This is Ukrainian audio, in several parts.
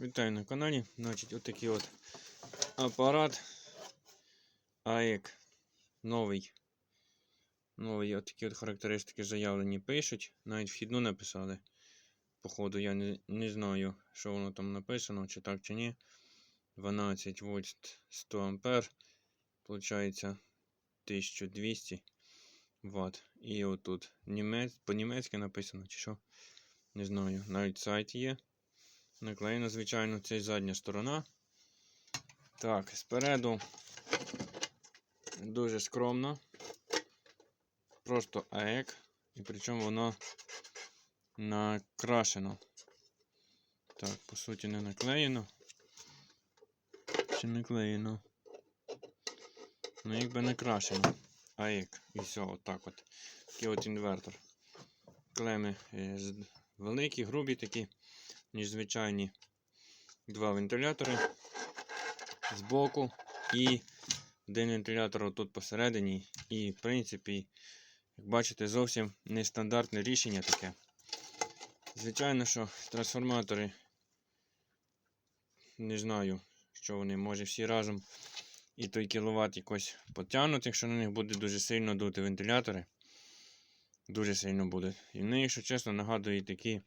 Вітаю на каналі. Значить, отакий от апарат AEC новий. Новий отакі от характеристики заявлені пишуть. Навіть вхідну написали. Походу, я не, не знаю, що воно там написано, чи так, чи ні. 12 вольт 100 ампер. Получається 1200 Вт. І отут німець, по-німецьки написано, чи що. Не знаю. Навіть сайт є. Наклеєна, звичайно, це задня сторона. Так, спереду дуже скромно. Просто АЕК. І причому воно накрашено. Так, по суті, не наклеєно. Чи наклеєно? Ну, якби накрашено. АЕК. І все, отак от. Такий от інвертор. Клеми е, великі, грубі такі ніж звичайні два вентилятори збоку і один вентилятор тут посередині. І, в принципі, як бачите, зовсім нестандартне рішення таке. Звичайно, що трансформатори, не знаю, що вони, може всі разом і той кіловат якось потягнуть, якщо на них буде дуже сильно дути вентилятори. Дуже сильно буде. І вони, якщо чесно, нагадують такі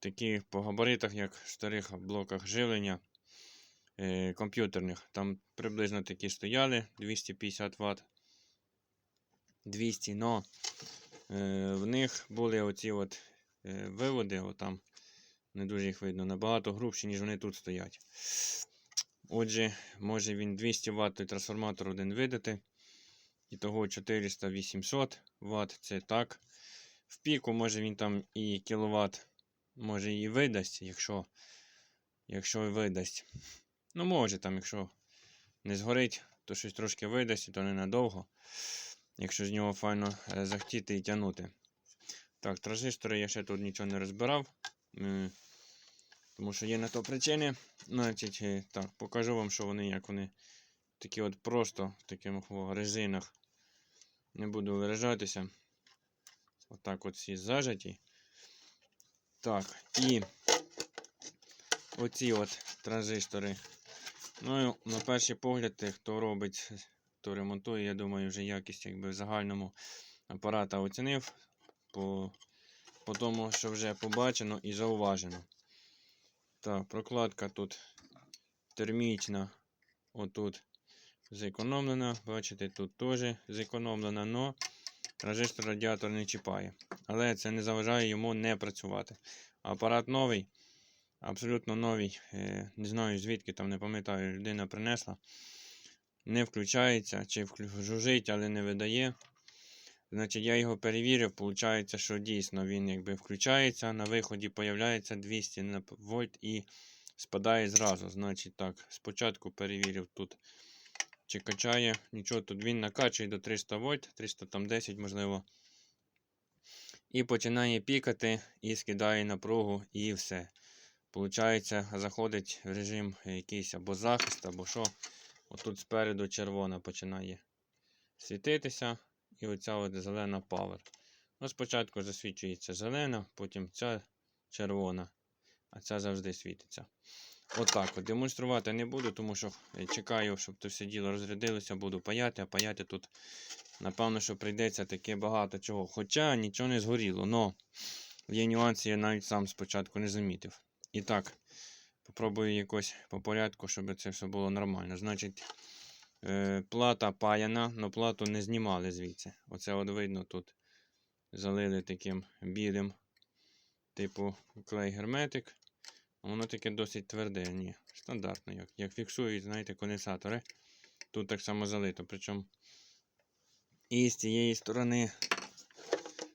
такі по габаритах, як в старих блоках живлення е, комп'ютерних. Там приблизно такі стояли 250 Вт. 200, но е, в них були оці от е, виводи, отам, не дуже їх видно, набагато грубші, ніж вони тут стоять. Отже, може він 200 Вт той трансформатор один видати. І того 400-800 Вт, це так. В піку може він там і кіловат може і видасть, якщо якщо видасть. Ну, може там, якщо не згорить, то щось трошки видасть, то ненадовго. Якщо з нього файно е, захтіти і тягнути. Так, транзистори я ще тут нічого не розбирав. Тому що є на то причини. Значить, е, так, покажу вам, що вони, як вони такі от просто в таких резинах. Не буду виражатися. Отак от всі зажаті. Так, і оці от транзистори. Ну, на перший погляд, хто робить, хто ремонтує, я думаю, вже якість якби в загальному апарата оцінив по, по тому, що вже побачено і зауважено. Так, прокладка тут термічна, отут зекономлена. Бачите, тут теж зекономлена, але транзистор радіатор не чіпає. Але це не заважає йому не працювати. Апарат новий, абсолютно новий. Е, Не знаю звідки там, не пам'ятаю, людина принесла. Не включається, чи жужить, але не видає. Значить, я його перевірив, виходить, що дійсно він якби включається, на виході появляється 200 вольт і спадає зразу. Значить так, спочатку перевірив тут, чи качає. Нічого тут він накачує до 300 вольт, 310 можливо. І починає пікати і скидає напругу, і все. Получається, заходить в режим якийсь або захист, або що. Отут спереду червона починає світитися. І оця от зелена power. Ну, спочатку засвічується зелена, потім ця червона, а ця завжди світиться. Отак от, Демонструвати не буду, тому що е, чекаю, щоб це все діло розрядилося, буду паяти, а паяти тут, напевно, що прийдеться таке багато чого. Хоча нічого не згоріло, но є нюанси, я навіть сам спочатку не замітив. І так, попробую якось по порядку, щоб це все було нормально. Значить, е, плата паяна, але плату не знімали звідси. Оце от видно тут залили таким білим, типу клей герметик. Воно таке досить тверде, ні, стандартно, як, як фіксують, знаєте, конденсатори. Тут так само залито. Причому і з цієї сторони,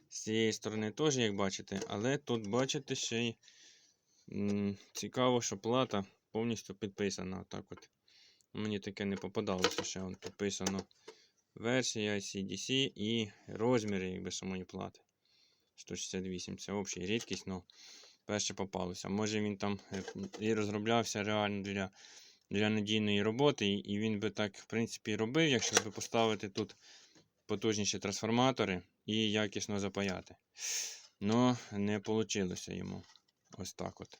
з цієї сторони теж, як бачите, але тут, бачите, ще й цікаво, що плата повністю підписана. Так от. Мені таке не попадалося ще. От підписано версія CDC і розміри якби, самої плати. 168 це обща рідкість, але перше попалося. Може він там е, і розроблявся реально для для надійної роботи, і- він би так, в принципі, робив, якщо би поставити тут потужніші трансформатори і якісно запаяти. Ну, не вийшло йому. Ось так от.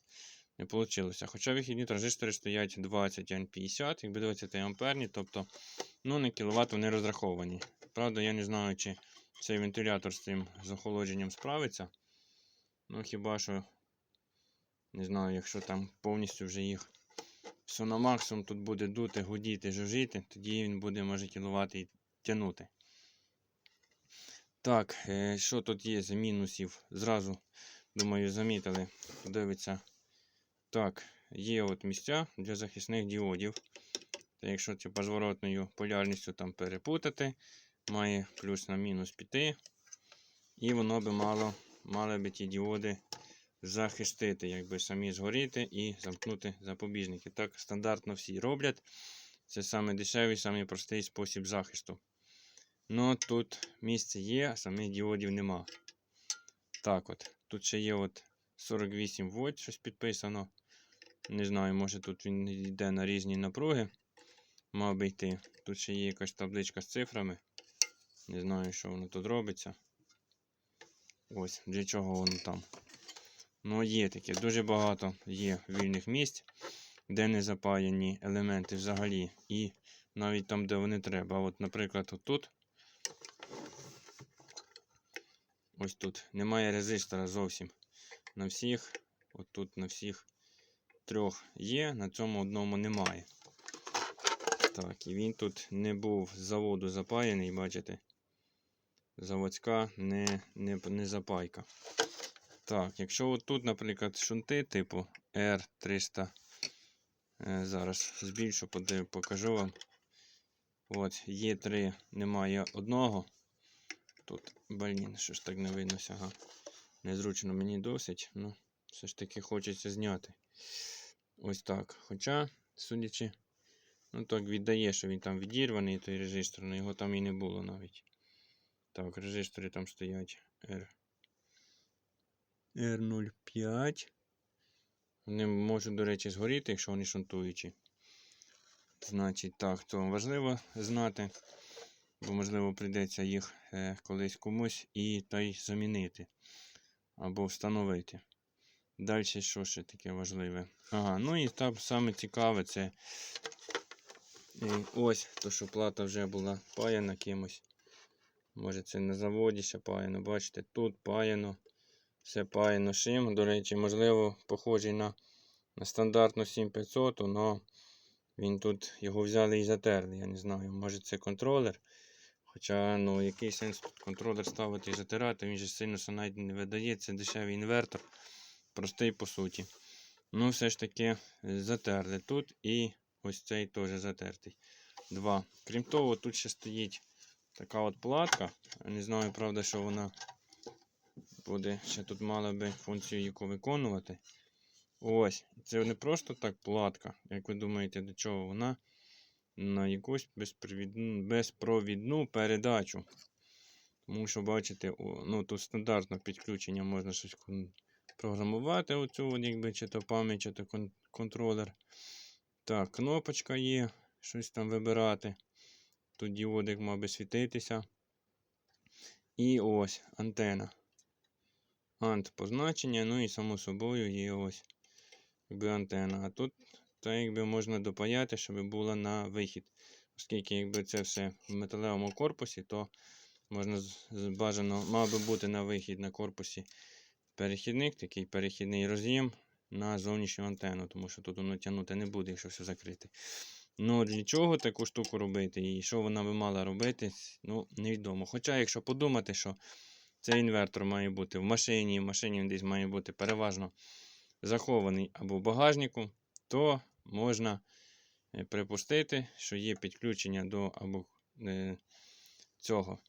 не вийшло. Хоча вихідні транзистори стоять 20 Н 50, якби 20 амперні, тобто ну, на кіловат вони розраховані. Правда, я не знаю, чи цей вентилятор з цим з охолодженням справиться. Ну, хіба що, не знаю, якщо там повністю вже їх все на максимум тут буде дути, гудіти, жужіти, тоді він буде, може, кіловат і тягнути. Так, е, що тут є з мінусів? Зразу, думаю, замітили. Подивиться. Так, є от місця для захисних діодів. Та якщо типу, зворотною полярністю там перепутати, має плюс на мінус піти. І воно би мало, мали би ті діоди захистити, якби самі згоріти і замкнути запобіжники. Так стандартно всі роблять. Це саме дешевий, самий простий спосіб захисту. Ну, тут місце є, а самих діодів нема. Так от. Тут ще є от 48 вольт, щось підписано. Не знаю, може тут він йде на різні напруги. Мав би йти. Тут ще є якась табличка з цифрами. Не знаю, що воно тут робиться. Ось, для чого воно там. Ну, є таке. Дуже багато є вільних місць, де не запаяні елементи взагалі. І навіть там, де вони треба. От, наприклад, отут. Ось тут. Немає резистора зовсім. На всіх, отут на всіх трьох є, на цьому одному немає. Так, і він тут не був з заводу запаяний, бачите? Заводська не, не, не запайка. Так, якщо тут, наприклад, шунти типу R300, е, зараз збільшу, покажу вам. От, є три, немає одного. Тут, блін, що ж так не видно ага. Незручно мені досить, ну, все ж таки хочеться зняти. Ось так. Хоча, судячи, ну так віддає, що він там відірваний, той резистор, але його там і не було навіть. Так, резистори там стоять R. R05. Вони можуть, до речі, згоріти, якщо вони шунтуючі. Значить, так, то важливо знати, бо, можливо, прийдеться їх е, колись комусь і та й замінити або встановити. Далі, що ще таке важливе? Ага, ну і там саме цікаве це е, ось, то, що плата вже була паяна кимось. Може це на заводі ще паяно. Бачите, тут паяно. Паяно шим. До речі, можливо, похожий на, на стандартну 7500, але він тут його взяли і затерли. Я не знаю, може це контролер. Хоча, ну, який сенс контролер ставити і затирати, він же сильно навіть не видає, це дешевий інвертор. Простий по суті. Ну, все ж таки е, затерли тут і ось цей теж затертий. Два. Крім того, тут ще стоїть така от платка. Не знаю, правда, що вона буде ще тут мала би функцію яку виконувати. Ось. Це не просто так платка. Як ви думаєте, до чого вона? На якусь безпровідну, безпровідну передачу. Тому що, бачите, ну тут стандартне підключення можна щось програмувати. Оцю, якби, чи то пам'ять, чи то кон- контролер. Так, кнопочка є, щось там вибирати. Тут діодик мав би світитися. І ось антена. Ант позначення, ну і само собою є ось якби антена. А тут та якби можна допаяти, щоб була на вихід. Оскільки якби це все в металевому корпусі, то можна бажано мав би бути на вихід на корпусі перехідник, такий перехідний роз'єм на зовнішню антенну, тому що тут воно тягнути не буде, якщо все закрите. Ну, для чого таку штуку робити і що вона би мала робити, ну, невідомо. Хоча, якщо подумати, що цей інвертор має бути в машині, в машині він десь має бути переважно захований або в багажнику, то можна е, припустити, що є підключення до або е, цього.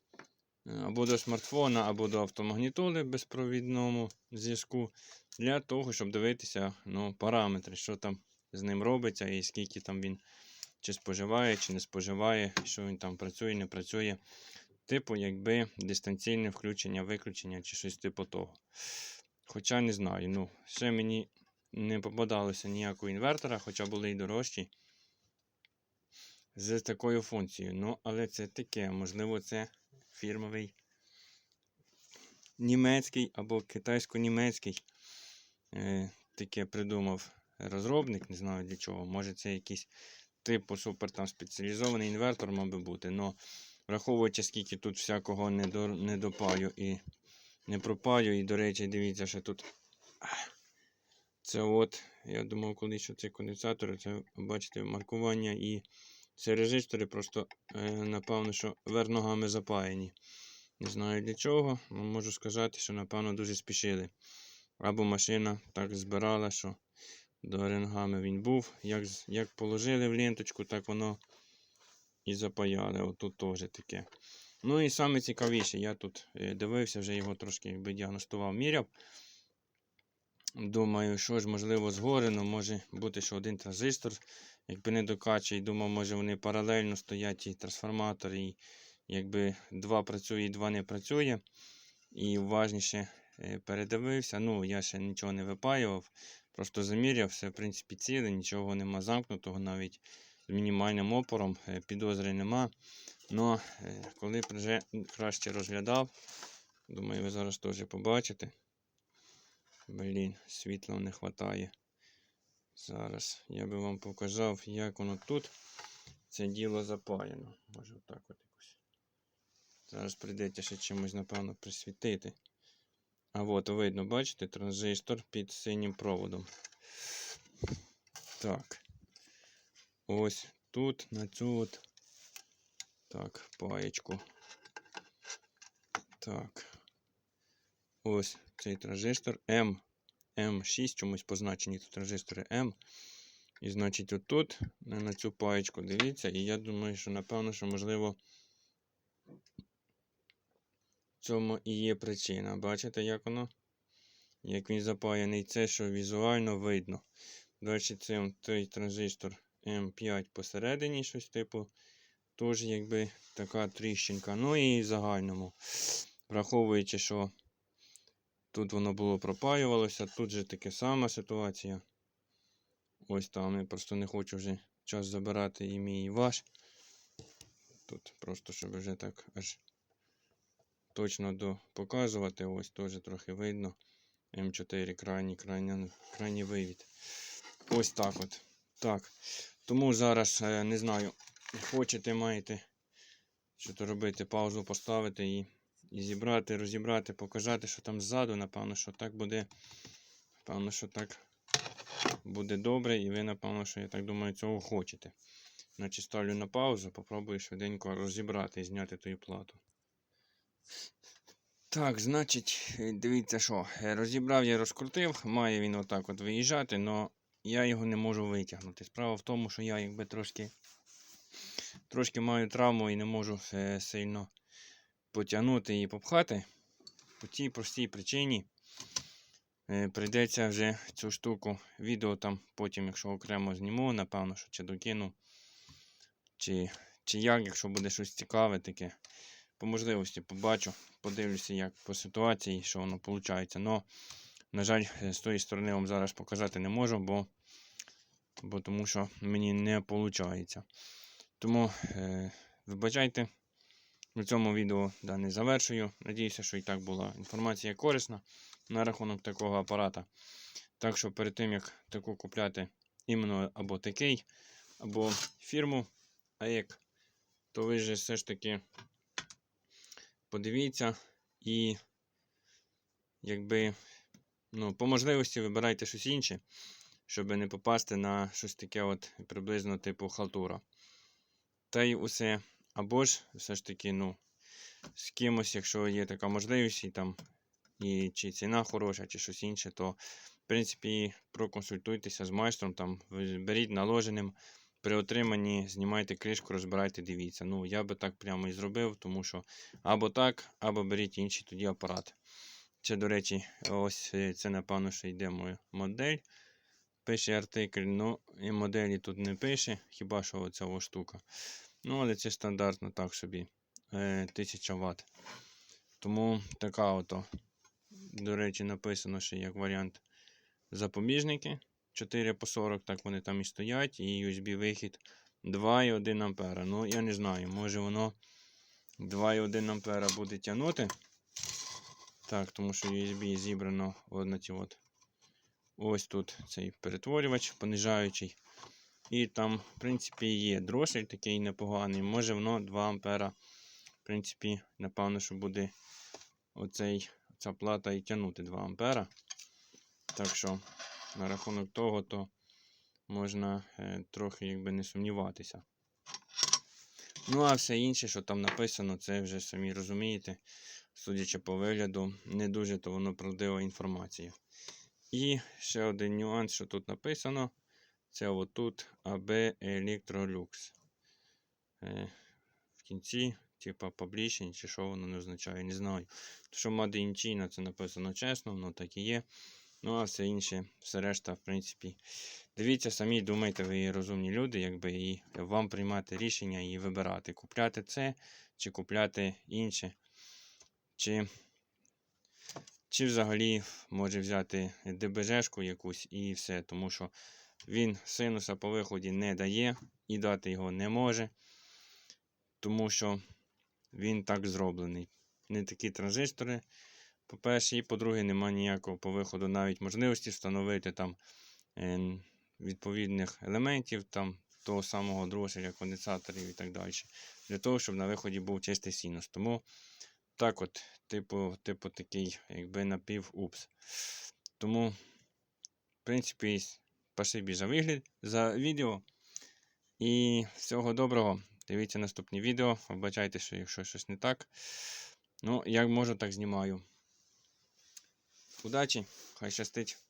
е, Або до смартфона, або до автомагнітоли безпровідному зв'язку, для того, щоб дивитися ну, параметри, що там з ним робиться, і скільки там він чи споживає, чи не споживає, що він там працює, не працює. Типу, якби дистанційне включення, виключення чи щось типу того. Хоча не знаю, ну, ще мені не попадалося ніякого інвертора, хоча були й дорожчі. З такою функцією. Ну, але це таке, можливо, це фірмовий німецький або китайсько-німецький е, таке придумав розробник, не знаю для чого. Може це якийсь типу супер там спеціалізований інвертор, мав би бути. Но враховуючи, скільки тут всякого недо, недопаю і не пропаю. І, до речі, дивіться, що тут. Це от, я думав, колись що це конденсатори, це бачите, маркування і це резистори просто, е, напевно, що вверх ногами запаяні. Не знаю для чого, але можу сказати, що, напевно, дуже спішили. Або машина так збирала, що до ренгами він був. Як, як положили в ленточку, так воно і запаяли. Отут теж таке. Ну і саме цікавіше, я тут е, дивився, вже його трошки якби діагностував, міряв. Думаю, що ж, можливо, згорено, може бути, що один транзистор, якби не докачує, думав, може вони паралельно стоять і трансформатор, і якби два працює, і два не працює. І уважніше е, передивився. Ну, я ще нічого не випаював, просто заміряв, все, в принципі, ціле, нічого нема замкнутого, навіть з мінімальним опором, е, підозри нема. Ну, е, коли вже краще розглядав, думаю, ви зараз теж побачите. Блін, світла не вистачає. Зараз я би вам показав, як воно тут це діло запаяно. Може отак от якось. Зараз прийдеться ще чимось, напевно, присвітити. А от видно, бачите, транзистор під синім проводом. Так. Ось тут, на цю от. Так, паєчку. Так. Ось цей транзистор М. М6, чомусь позначені тут транзистори М. І значить, отут, на цю паєчку, дивіться, і я думаю, що напевно, що можливо. В цьому і є причина. Бачите, як воно? Як він запаяний, це що візуально видно. Далі це той транзистор М5 посередині, щось типу. Теж якби така тріщинка. Ну і в загальному. Враховуючи, що тут воно було пропаювалося, тут же таке сама ситуація. Ось там я просто не хочу вже час забирати і мій і ваш. Тут просто, щоб вже так аж точно до показувати. Ось теж трохи видно. М4 крайній, крайній, крайній вивід. Ось так от. Так. Тому зараз е, не знаю, хочете, маєте що то робити, паузу поставити і, і зібрати, розібрати, показати, що там ззаду. Напевно, що так буде. Напевно, що так буде добре, і ви, напевно, що я так думаю, цього хочете. Значить, ставлю на паузу, попробую швиденько розібрати і зняти ту плату. Так, значить, дивіться що. е, Розібрав я розкрутив, має він отак от виїжджати, але я його не можу витягнути. Справа в тому, що я якби трошки, трошки маю травму і не можу сильно потягнути і попхати. По тій простій причині е, прийдеться вже цю штуку відео там потім, якщо окремо зніму, напевно, що чи докину, чи, чи як, якщо буде щось цікаве таке. По можливості побачу, подивлюся, як по ситуації, що воно виходить. На жаль, е, з тої сторони вам зараз показати не можу, бо, бо тому що мені не виходить. Тому е, вибачайте, на цьому відео дане завершую. Надіюся, що і так була інформація корисна на рахунок такого апарата. Так що перед тим, як таку купляти іменно або такий, або фірму АЕК, то ви ж все ж таки подивіться і якби ну, по можливості вибирайте щось інше, щоб не попасти на щось таке от приблизно типу халтура. Та й усе. Або ж все ж таки, ну, з кимось, якщо є така можливість, і там і чи ціна хороша, чи щось інше, то в принципі проконсультуйтеся з майстром, там беріть наложеним. При отриманні знімайте кришку, розбирайте, дивіться. Ну, я би так прямо і зробив, тому що або так, або беріть інший тоді апарат. Це, до речі, ось е, це, напевно, що йде моя модель. Пише артикль, ну і моделі тут не пише, хіба що оця штука. Ну, але це стандартно так собі. е, 1000 Вт. Тому така ото. До речі, написано ще як варіант запобіжники. 4 по 40, так вони там і стоять, і USB-вихід 2,1 ампера. Ну, я не знаю, може воно 2,1 ампера буде тягнути. Так, тому що USB зібрано на ці от Ось тут цей перетворювач понижаючий. І там, в принципі, є дросель такий непоганий. Може воно 2 ампера. В принципі, напевно, що буде оцей, ця плата і тягнути 2 ампера. Так що, на рахунок того, то можна е, трохи якби не сумніватися. Ну, а все інше, що там написано, це вже самі розумієте, судячи по вигляду, не дуже то воно правдива інформація. І ще один нюанс, що тут написано, це отут AB Electrolux. Е, в кінці, типа publishing, чи що воно не означає, не знаю. То, що Made in China, це написано чесно, воно так і є. Ну, а все інше, все решта, в принципі. Дивіться самі, думайте, ви розумні люди, якби і вам приймати рішення і вибирати, купляти це, чи купляти інше. Чи, чи взагалі може взяти ДБЖшку якусь і все. Тому що він синуса по виході не дає і дати його не може. Тому що він так зроблений. Не такі транзистори. По-перше, і по-друге, немає ніякого по виходу навіть можливості встановити там е, відповідних елементів, там того самого дроселя, конденсаторів і так далі. Для того, щоб на виході був чистий синус. Тому так от, типу, типу такий, якби напів-упс. Тому, в принципі, спасибі за вигляд, за відео. І всього доброго. Дивіться наступні відео. Вибачайте, що якщо щось не так. Ну, як можу, так знімаю. Удачі, хай щастить.